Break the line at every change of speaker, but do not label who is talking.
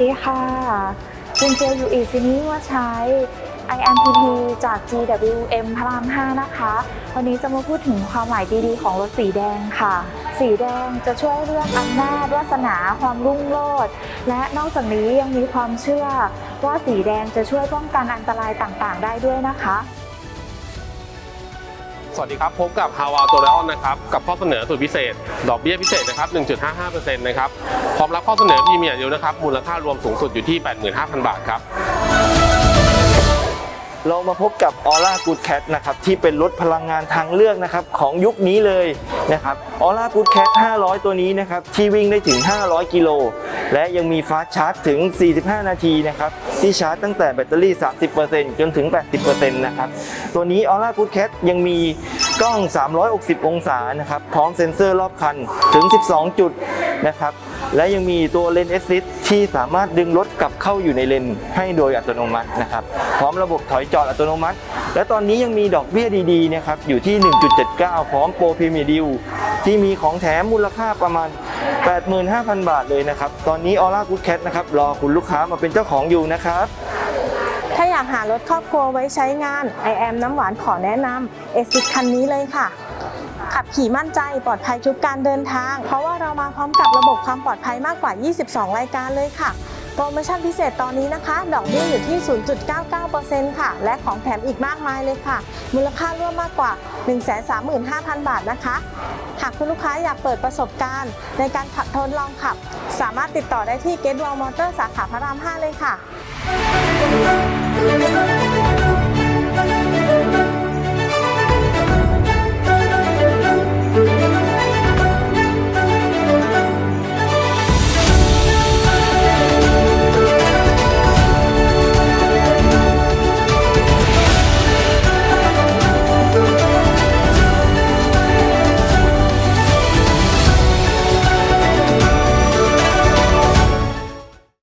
ดีค่ะ คุณเจอยู่อีซินี่ว่าใช้ IMPT จาก GWM พระราม 5 นะคะ วันนี้จะมาพูดถึงความหมายดีๆ ของรถสีแดงค่ะ สีแดงจะช่วยเรื่องอำนาจวาสนาความรุ่งโรจน์และนอกจากนี้ยังมีความเชื่อว่าสีแดงจะช่วยป้องกันอันตรายต่างๆ ได้ด้วยนะคะ
สวัสดีครับ พบกับฮาวาตัวไลออนนะครับ กับข้อเสนอสุดพิเศษ ดอกเบี้ยพิเศษนะครับ 1.55%นะครับ พร้อมรับข้อเสนอพรีเมียร์อยู่นะครับ มูลค่ารวมสูงสุดอยู่ที่ 85,000 บาทครับ
เรามาพบกับ Aura Good Cat นะครับที่เป็นรถพลังงานทางเลือกนะครับของยุคนี้เลยนะครับ Aura Good Cat 500 ตัวนี้นะครับที่วิ่งได้ถึง 500 กิโล และยังมีฟาสชาร์จถึง 45 นาทีนะครับที่ชาร์จตั้งแต่แบตเตอรี่ 30%จนถึง 80%นะครับตัวนี้ Aura Good Cat ยังมีกล้อง 360 องศานะครับพร้อมเซ็นเซอร์รอบคันถึง 12 จุดนะครับ และยังมีตัวเลน s อ s ซิสที่สามารถดึงรถกลับเข้าอยู่ในเลนให้โดยอัตโนมัตินะครับพร้อมระบบถอยจอดอัตโนมัติ และตอนนี้ยังมีดอกเบี้ยดีๆนะครับอยู่ที่ 1.79 พร้อมโปรพรีเมียร์ดิวที่มีของแถมมูลค่าประมาณ 85,000 บาทเลยนะครับ ตอนนี้ออร่ากูดแคทนะครับรอคุณลูกค้ามาเป็นเจ้าของอยู่นะครับ
ถ้าอยากหารถครอบครัวไว้ใช้งาน i อ m น้ำหวานขอแนะนำเอซิคันนี้เลยค่ะ ขับขี่มั่นใจปลอดภัยทุกการเดินทาง เพราะว่าเรามาพร้อมกับระบบความปลอดภัยมากกว่า 22 รายการเลยค่ะ โปรโมชั่นพิเศษตอนนี้นะคะ ดอกเบี้ยอยู่ที่ 0.99%ค่ะ และของแถมอีกมากมายเลยค่ะ มูลค่ารวมมากกว่า 135,000 บาทนะคะ หากคุณลูกค้าอยากเปิดประสบการณ์ ในการขับทดลองขับ สามารถติดต่อได้ที่ Get w a l Motor สาขาพระราม 5 เลยค่ะ